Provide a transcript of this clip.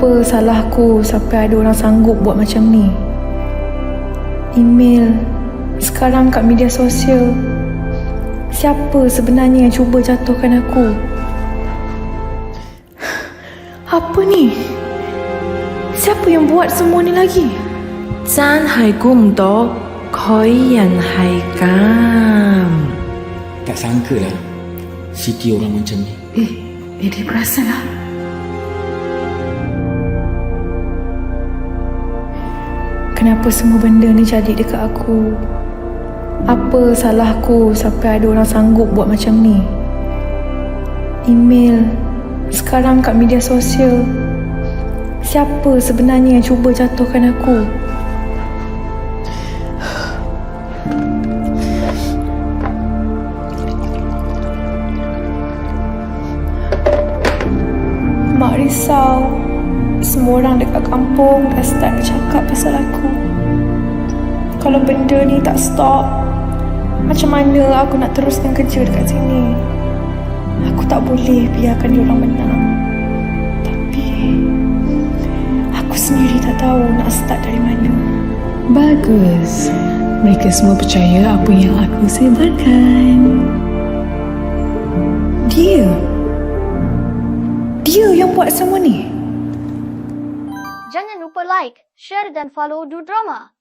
Apa salahku sampai ada orang sanggup buat macam ni? Email, sekarang kat media sosial. Siapa sebenarnya yang cuba jatuhkan aku? Apa ni? Siapa yang buat semua ni lagi? 真系估唔到佢人系咁。 Tak sangka lah Siti orang macam ni Eh, eh dia perasan lah. Kenapa semua benda ni jadi dekat aku? Apa salahku sampai ada orang sanggup buat macam ni? Email, sekarang kat media sosial. Siapa sebenarnya yang cuba jatuhkan aku? Mak risau Semua orang dekat kampung dah start cakap pasal aku. Kalau benda ni tak stop Macam mana aku nak teruskan kerja dekat sini? Aku tak boleh biarkan dia orang menang. Tapi Aku sendiri tak tahu nak start dari mana. Bagus. Mereka semua percaya apa yang aku sebarkan. Dia? Dia yang buat semua ni Jangan lupa like, share dan follow Du Drama.